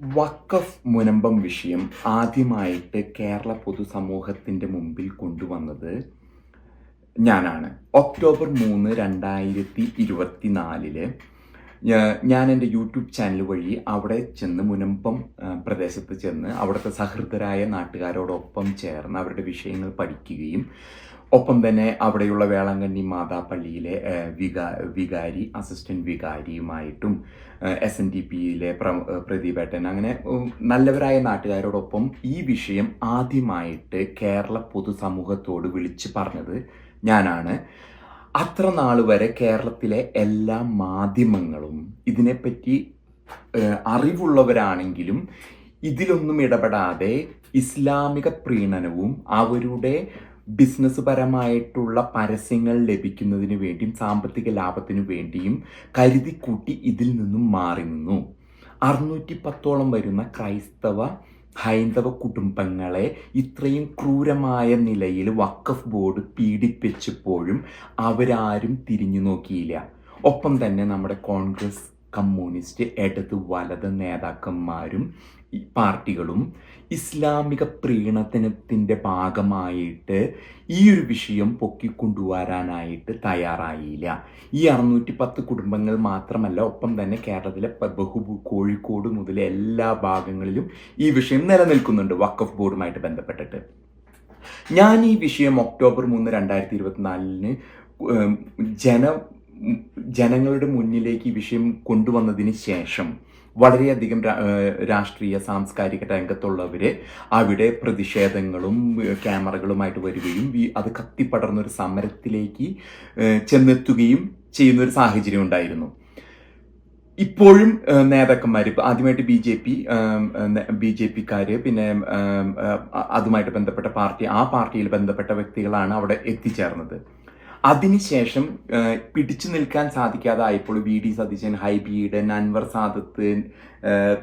വഖഫ് മുനമ്പം വിഷയം ആദ്യമായിട്ട് കേരള പൊതുസമൂഹത്തിന്റെ മുമ്പിൽ കൊണ്ടുവന്നത് ഞാനാണ്. ഒക്ടോബർ മൂന്ന് രണ്ടായിരത്തി ഇരുപത്തി നാലിൽ ഞാൻ എന്റെ യൂട്യൂബ് ചാനൽ വഴി അവിടെ ചെന്ന് മുനമ്പം പ്രദേശത്ത് ചെന്ന് അവിടുത്തെ സഹൃദരായ നാട്ടുകാരോടൊപ്പം ചേർന്ന് അവരുടെ വിഷയങ്ങൾ പഠിക്കുകയും ഒപ്പം തന്നെ അവിടെയുള്ള വേളാങ്കണ്ണി മാതാപള്ളിയിലെ പള്ളിയിലെ വികാ വികാരി അസിസ്റ്റന്റ് വികാരിയുമായിട്ടും എസ് എൻ ഡി പിയിലെ പ്രദീപേട്ടൻ. അങ്ങനെ നല്ലവരായ നാട്ടുകാരോടൊപ്പം ഈ വിഷയം ആദ്യമായിട്ട് കേരള പൊതുസമൂഹത്തോട് വിളിച്ചു പറഞ്ഞത് ഞാനാണ്. അത്ര നാൾ വരെ കേരളത്തിലെ എല്ലാ മാധ്യമങ്ങളും ഇതിനെപ്പറ്റി അറിവുള്ളവരാണെങ്കിലും ഇതിലൊന്നും ഇടപെടാതെ ഇസ്ലാമിക പ്രീണനവും അവരുടെ ബിസിനസ് പരമായിട്ടുള്ള പരസ്യങ്ങൾ ലഭിക്കുന്നതിന് വേണ്ടിയും സാമ്പത്തിക ലാഭത്തിനു വേണ്ടിയും കരുതിക്കൂട്ടി ഇതിൽ നിന്നും മാറി നിന്നു. അറുന്നൂറ്റി പത്തോളം വരുന്ന ക്രൈസ്തവ ഹൈന്ദവ കുടുംബങ്ങളെ ഇത്രയും ക്രൂരമായ നിലയിൽ വക്കഫ് ബോർഡ് പീഡിപ്പിച്ചപ്പോഴും അവരാരും തിരിഞ്ഞു നോക്കിയില്ല. ഒപ്പം തന്നെ നമ്മുടെ കോൺഗ്രസ് കമ്മ്യൂണിസ്റ്റ് ഇടത് വലത് നേതാക്കന്മാരും പാർട്ടികളും ഇസ്ലാമിക പ്രീണനത്തിന്റെ ഭാഗമായിട്ട് ഈ ഒരു വിഷയം പൊക്കിക്കൊണ്ടുവരാനായിട്ട് തയ്യാറായില്ല. ഈ അറുന്നൂറ്റി പത്ത് കുടുംബങ്ങൾ മാത്രമല്ല ഒപ്പം തന്നെ കേരളത്തിലെ പ- ബഹു കോഴിക്കോട് മുതൽ എല്ലാ ഭാഗങ്ങളിലും ഈ വിഷയം നിലനിൽക്കുന്നുണ്ട് വക്കഫ് ബോർഡുമായിട്ട് ബന്ധപ്പെട്ടിട്ട്. ഞാൻ ഈ വിഷയം ഒക്ടോബർ മൂന്ന് രണ്ടായിരത്തി ഇരുപത്തിനാലിന് ജന ജനങ്ങളുടെ മുന്നിലേക്ക് ഈ വിഷയം കൊണ്ടുവന്നതിന് ശേഷം വളരെയധികം രാഷ്ട്രീയ സാംസ്കാരിക രംഗത്തുള്ളവര് അവിടെ പ്രതിഷേധങ്ങളും ക്യാമറകളുമായിട്ട് വരികയും അത് കത്തിപ്പടർന്ന ഒരു സമരത്തിലേക്ക് ചെന്നെത്തുകയും ചെയ്യുന്ന ഒരു സാഹചര്യം ഉണ്ടായിരുന്നു. ഇപ്പോഴും നേതാക്കന്മാർ ഇപ്പോൾ ആദ്യമായിട്ട് ബി ജെ പി ബി ജെ പിക്കാര് പിന്നെ അതുമായിട്ട് ബന്ധപ്പെട്ട പാർട്ടി ആ പാർട്ടിയിൽ ബന്ധപ്പെട്ട വ്യക്തികളാണ് അവിടെ എത്തിച്ചേർന്നത്. അതിനുശേഷം പിടിച്ചു നിൽക്കാൻ സാധിക്കാതായപ്പോൾ വി ഡി സതീശൻ ഹൈബീഡൻ അൻവർ സാദത്ത്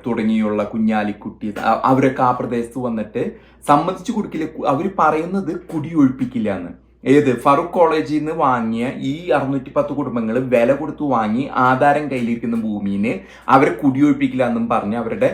തുടങ്ങിയുള്ള കുഞ്ഞാലിക്കുട്ടി അവരൊക്കെ ആ പ്രദേശത്ത് വന്നിട്ട് സമ്മതിച്ചു കൊടുക്കില്ല. അവർ പറയുന്നത് കുടിയൊഴിപ്പിക്കില്ല എന്ന് ഏത്? ഫറൂഖ് കോളേജിൽ നിന്ന് വാങ്ങിയ ഈ അറുന്നൂറ്റി പത്ത് കുടുംബങ്ങൾ വില കൊടുത്തു വാങ്ങി ആധാരം കയ്യിലിരിക്കുന്ന ഭൂമിനെ അവരെ കുടിയൊഴിപ്പിക്കില്ല എന്നും പറഞ്ഞ് അവരുടെ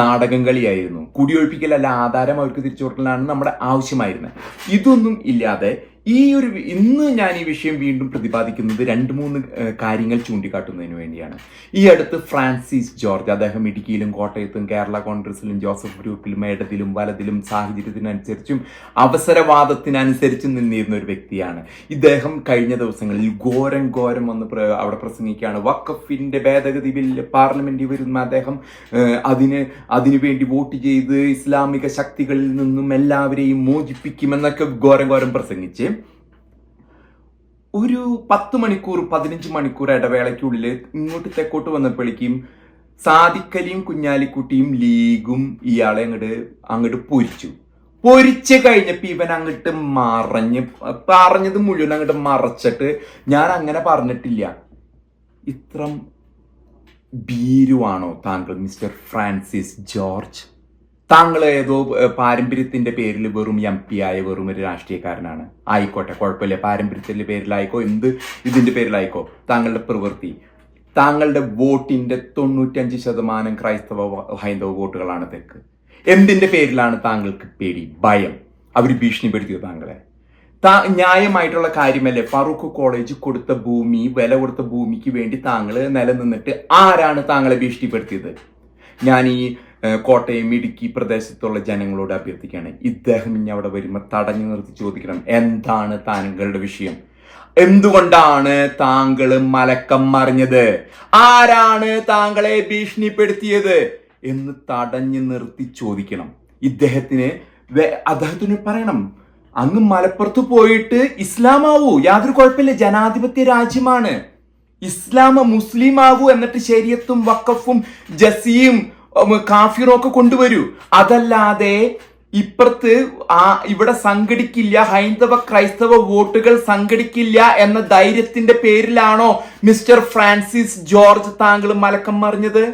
നാടകം കളിയായിരുന്നു കുടിയൊഴിപ്പിക്കലല്ല ആധാരം അവർക്ക് തിരിച്ചു കൊടുക്കലാണ് നമ്മുടെ ആവശ്യമായിരുന്നത് ഇതൊന്നും ഇല്ലാതെ ഈ ഒരു ഇന്ന് ഞാൻ ഈ വിഷയം വീണ്ടും പ്രതിപാദിക്കുന്നത് രണ്ട് മൂന്ന് കാര്യങ്ങൾ ചൂണ്ടിക്കാട്ടുന്നതിന് വേണ്ടിയാണ്. ഈ അടുത്ത് ഫ്രാൻസിസ് ജോർജ് അദ്ദേഹം ഇടുക്കിയിലും കോട്ടയത്തും കേരള കോൺഗ്രസിലും ജോസഫ് ഗ്രൂപ്പിലും ഇടതിലും വലതിലും സാഹചര്യത്തിനനുസരിച്ചും അവസരവാദത്തിനനുസരിച്ചും നിന്നിരുന്ന ഒരു വ്യക്തിയാണ്. ഇദ്ദേഹം കഴിഞ്ഞ ദിവസങ്ങളിൽ ഘോരം ഘോരം വന്ന് അവിടെ പ്രസംഗിക്കുകയാണ്. വക്കഫിന്റെ ഭേദഗതി ബില്ല് പാർലമെന്റിൽ വരുന്ന അദ്ദേഹം അതിന് അതിനുവേണ്ടി വോട്ട് ചെയ്ത് ഇസ്ലാമിക ശക്തികളിൽ നിന്നും എല്ലാവരെയും മോചിപ്പിക്കുമെന്നൊക്കെ ഘോരം ഘോരം പ്രസംഗിച്ച് ഒരു പത്ത് മണിക്കൂർ പതിനഞ്ച് മണിക്കൂർ ഇടവേളയ്ക്കുള്ളിൽ ഇങ്ങോട്ട് തെക്കോട്ട് വന്നപ്പോഴേക്കും സാദിക്കലിയും കുഞ്ഞാലിക്കുട്ടിയും ലീഗും ഇയാളെ അങ്ങോട്ട് അങ്ങോട്ട് പൊരിച്ചു. പൊരിച്ച് കഴിഞ്ഞപ്പോൾ ഇവൻ അങ്ങോട്ട് മറഞ്ഞ് പറഞ്ഞത് മുഴുവൻ അങ്ങോട്ട് മറച്ചിട്ട് ഞാൻ അങ്ങനെ പറഞ്ഞിട്ടില്ല. ഇത്രം ഭീരുവാണോ താങ്കൾ മിസ്റ്റർ ഫ്രാൻസിസ് ജോർജ്? താങ്കൾ ഏതോ പാരമ്പര്യത്തിന്റെ പേരിൽ വെറും എം പി ആയ വെറും ഒരു രാഷ്ട്രീയക്കാരനാണ്. ആയിക്കോട്ടെ കുഴപ്പമില്ല. പാരമ്പര്യത്തിന്റെ പേരിലായിക്കോ എന്ത് ഇതിന്റെ പേരിലായിക്കോ താങ്കളുടെ പ്രവൃത്തി. താങ്കളുടെ വോട്ടിന്റെ തൊണ്ണൂറ്റഞ്ച് ശതമാനം ക്രൈസ്തവ ഹൈന്ദവ വോട്ടുകളാണ് തെക്ക്. എന്തിന്റെ പേരിലാണ് താങ്കൾക്ക് പേടി ഭയം? അവർ ഭീഷണിപ്പെടുത്തിയത് താങ്കളെ? താ ന്യായമായിട്ടുള്ള കാര്യമല്ലേ? ഫറൂഖ് കോളേജ് കൊടുത്ത ഭൂമി വില കൊടുത്ത ഭൂമിക്ക് വേണ്ടി താങ്കൾ നിലനിന്നിട്ട് ആരാണ് താങ്കളെ ഭീഷണിപ്പെടുത്തിയത്? ഞാൻ ഈ കോട്ടയം ഇടുക്കി പ്രദേശത്തുള്ള ജനങ്ങളോട് അഭ്യർത്ഥിക്കുകയാണ്. ഇദ്ദേഹം ഇനി അവിടെ വരുമ്പോൾ തടഞ്ഞു നിർത്തി ചോദിക്കണം എന്താണ് താങ്കളുടെ വിഷയം? എന്തുകൊണ്ടാണ് താങ്കൾ മലക്കം മറിഞ്ഞത്? ആരാണ് താങ്കളെ ഭീഷണിപ്പെടുത്തിയത്? എന്ന് തടഞ്ഞു നിർത്തി ചോദിക്കണം. ഇദ്ദേഹത്തിന് അദ്ദേഹത്തിന് പറയണം അങ്ങ് മലപ്പുറത്ത് പോയിട്ട് ഇസ്ലാമാവൂ. യാതൊരു കുഴപ്പമില്ല. ജനാധിപത്യ രാജ്യമാണ്. ഇസ്ലാം മുസ്ലിം ആകൂ എന്നിട്ട് ശരിയത്തും വക്കഫും ജസിയും ഉം, കാഫിറും ഒക്കെ കൊണ്ടുവരൂ. അതല്ലാതെ ഇപ്പുറത്ത് ആ ഇവിടെ സംഘടിക്കില്ല ഹൈന്ദവ ക്രൈസ്തവ വോട്ടുകൾ സംഘടിക്കില്ല എന്ന ധൈര്യത്തിന്റെ പേരിലാണോ മിസ്റ്റർ ഫ്രാൻസിസ് ജോർജ് താങ്കൾ മലക്കം മറിഞ്ഞത്?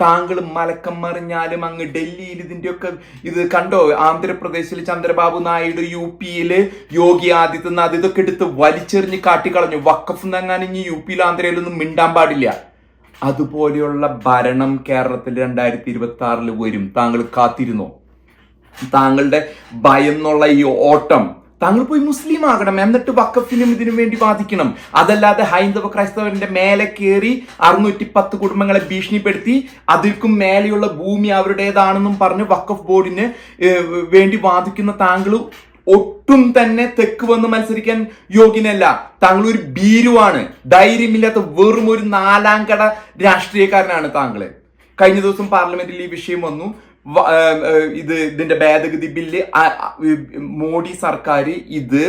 താങ്കൾ മലക്കം മറിഞ്ഞാലും അങ്ങ് ഡൽഹിയിൽ ഇതിന്റെയൊക്കെ ഇത് കണ്ടോ? ആന്ധ്രാപ്രദേശിൽ ചന്ദ്രബാബു നായിഡു യു പിയിൽ യോഗി ആദിത്യനാഥ് ഇതൊക്കെ എടുത്ത് വലിച്ചെറിഞ്ഞ് കാട്ടിക്കളഞ്ഞു. വക്കഫ് എന്നെങ്ങാനും ഇനി യു പിയിൽ ആന്ധ്രയിലൊന്നും മിണ്ടാൻ പാടില്ല. അതുപോലെയുള്ള ഭരണം കേരളത്തിൽ രണ്ടായിരത്തി ഇരുപത്തി ആറിൽ വരും. താങ്കൾ കാത്തിരുന്നോ? താങ്കളുടെ ഭയം എന്നുള്ള ഈ ഓട്ടം. താങ്കൾ പോയി മുസ്ലിം ആകണം. എന്നിട്ട് വക്കഫിനും ഇതിനും വേണ്ടി വാദിക്കണം. അതല്ലാതെ ഹൈന്ദവ ക്രൈസ്തവന്റെ മേലെ കയറി അറുന്നൂറ്റി പത്ത് കുടുംബങ്ങളെ ഭീഷണിപ്പെടുത്തി അതിൽക്കും മേലെയുള്ള ഭൂമി അവരുടേതാണെന്നും പറഞ്ഞ് വക്കഫ് ബോർഡിന് വേണ്ടി വാദിക്കുന്ന താങ്കൾ ഒട്ടും തന്നെ തെക്ക് വന്ന് മത്സരിക്കാൻ യോഗ്യനല്ല. താങ്കൾ ഒരു ഭീരുവാണ്. ധൈര്യമില്ലാത്ത വെറും ഒരു നാലാം കട രാഷ്ട്രീയക്കാരനാണ് താങ്കൾ കഴിഞ്ഞ ദിവസം പാർലമെന്റിൽ ഈ വിഷയം വന്നു. ഇത് ഇതിന്റെ ഭേദഗതി ബില്ല് മോഡി സർക്കാർ ഇത്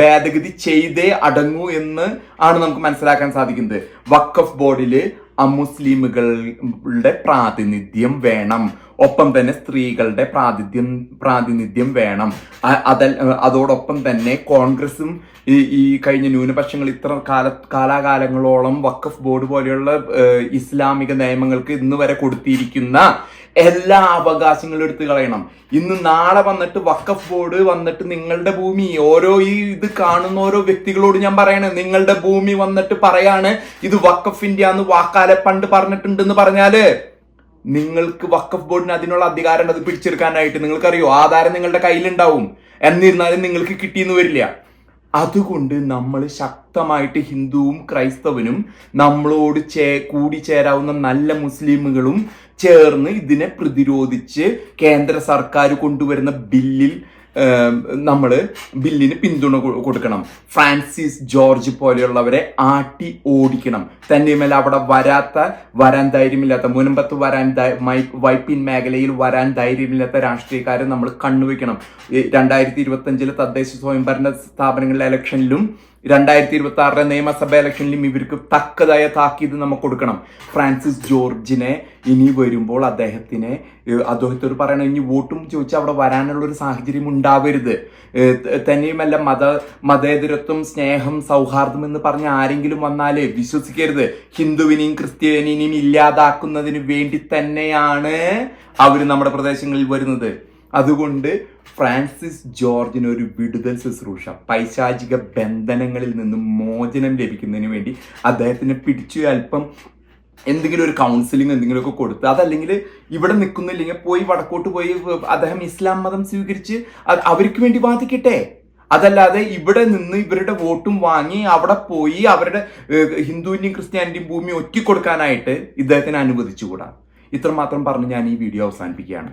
ഭേദഗതി ചെയ്തേ അടങ്ങൂ എന്ന് ആണ് നമുക്ക് മനസ്സിലാക്കാൻ സാധിക്കുന്നത്. വക്കഫ് ബോർഡിൽ അമുസ്ലിമുകളുടെ പ്രാതിനിധ്യം വേണം. ഒപ്പം തന്നെ സ്ത്രീകളുടെ പ്രാതിനിധ്യം പ്രാതിനിധ്യം വേണം. അ- അതൽ അതോടൊപ്പം തന്നെ കോൺഗ്രസും ഈ ഈ കഴിഞ്ഞ ന്യൂനപക്ഷങ്ങൾ ഇത്ര കാല കാലാകാലങ്ങളോളം വഖഫ് ബോർഡ് പോലെയുള്ള ഇസ്ലാമിക നിയമങ്ങൾക്ക് ഇന്ന് വരെ കൊടുത്തിരിക്കുന്ന എല്ലാ അവകാശങ്ങളും എടുത്തു കളയണം. ഇന്ന് നാളെ വന്നിട്ട് വക്കഫ് ബോർഡ് വന്നിട്ട് നിങ്ങളുടെ ഭൂമി ഓരോ ഈ ഇത് കാണുന്ന ഓരോ വ്യക്തികളോട് ഞാൻ പറയണേ നിങ്ങളുടെ ഭൂമി വന്നിട്ട് പറയാണ് ഇത് വക്കഫ് ഇന്ത്യ എന്ന് വാക്കാലെ പണ്ട് പറഞ്ഞിട്ടുണ്ടെന്ന് പറഞ്ഞാൽ നിങ്ങൾക്ക് വക്കഫ് ബോർഡിന് അതിനുള്ള അധികാരം അത് പിടിച്ചെടുക്കാനായിട്ട് നിങ്ങൾക്കറിയോ? ആധാരം നിങ്ങളുടെ കയ്യിലുണ്ടാവും. എന്നിരുന്നാലും നിങ്ങൾക്ക് കിട്ടിയെന്ന് വരില്ല. അതുകൊണ്ട് നമ്മൾ ശക്തമായിട്ട് ഹിന്ദുവും ക്രൈസ്തവനും നമ്മളോട് ചേ കൂടിച്ചേരാവുന്ന നല്ല മുസ്ലിമുകളും ചേർന്ന് ഇതിനെ പ്രതിരോധിച്ച് കേന്ദ്ര സർക്കാർ കൊണ്ടുവരുന്ന ബില്ലിൽ നമ്മൾ ബില്ലിന് പിന്തുണ കൊടുക്കണം. ഫ്രാൻസിസ് ജോർജ് പോലെയുള്ളവരെ ആട്ടി ഓടിക്കണം. തന്നെയുമല്ല അവിടെ വരാത്ത വരാൻ ധൈര്യമില്ലാത്ത മുനമ്പത്ത് വരാൻ വൈപ്പിൻ മേഖലയിൽ വരാൻ ധൈര്യമില്ലാത്ത രാഷ്ട്രീയക്കാരെ നമ്മൾ കണ്ണുവെക്കണം രണ്ടായിരത്തി ഇരുപത്തി അഞ്ചിലെ തദ്ദേശ സ്വയംഭരണ സ്ഥാപനങ്ങളിലെ ഇലക്ഷനിലും രണ്ടായിരത്തി ഇരുപത്തി ആറിലെ നിയമസഭ ഇലക്ഷനിലും ഇവർക്ക് തക്കതായ താക്കീത് നമുക്ക് കൊടുക്കണം. ഫ്രാൻസിസ് ജോർജിനെ ഇനി വരുമ്പോൾ അദ്ദേഹത്തിനെ അദ്ദേഹത്തോട് പറയണം ഇനി വോട്ടും ചോദിച്ചാൽ അവിടെ വരാനുള്ള ഒരു സാഹചര്യം ഉണ്ടാവരുത്. തന്നെയുമല്ല മത മതേതരത്വം സ്നേഹം സൗഹാർദ്ദം എന്ന് പറഞ്ഞ ആരെങ്കിലും വന്നാൽ വിശ്വസിക്കരുത്. ഹിന്ദുവിനെയും ക്രിസ്ത്യാനിനെയും ഇല്ലാതാക്കുന്നതിന് വേണ്ടി തന്നെയാണ് അവർ നമ്മുടെ പ്രദേശങ്ങളിൽ വരുന്നത്. അതുകൊണ്ട് ഫ്രാൻസിസ് ജോർജിന് ഒരു വിടുതൽ ശുശ്രൂഷ. പൈശാചിക ബന്ധനങ്ങളിൽ നിന്നും മോചനം ലഭിക്കുന്നതിന് വേണ്ടി അദ്ദേഹത്തിന് പിടിച്ചു അല്പം എന്തെങ്കിലും ഒരു കൗൺസിലിംഗ് എന്തെങ്കിലുമൊക്കെ കൊടുത്ത് അതല്ലെങ്കിൽ ഇവിടെ നിൽക്കുന്നില്ലെങ്കിൽ പോയി വടക്കോട്ട് പോയി അദ്ദേഹം ഇസ്ലാം മതം സ്വീകരിച്ച് അവർക്ക് വേണ്ടി വാദിക്കട്ടെ. അതല്ലാതെ ഇവിടെ നിന്ന് ഇവരുടെ വോട്ടും വാങ്ങി അവിടെ പോയി അവരുടെ ഹിന്ദുവിന്റെയും ക്രിസ്ത്യാനിന്റെയും ഭൂമി ഒറ്റിക്കൊടുക്കാനായിട്ട് ഇദ്ദേഹത്തിന് അനുവദിച്ചുകൂടാ. ഇത്രമാത്രം പറഞ്ഞ് ഞാൻ ഈ വീഡിയോ അവസാനിപ്പിക്കുകയാണ്.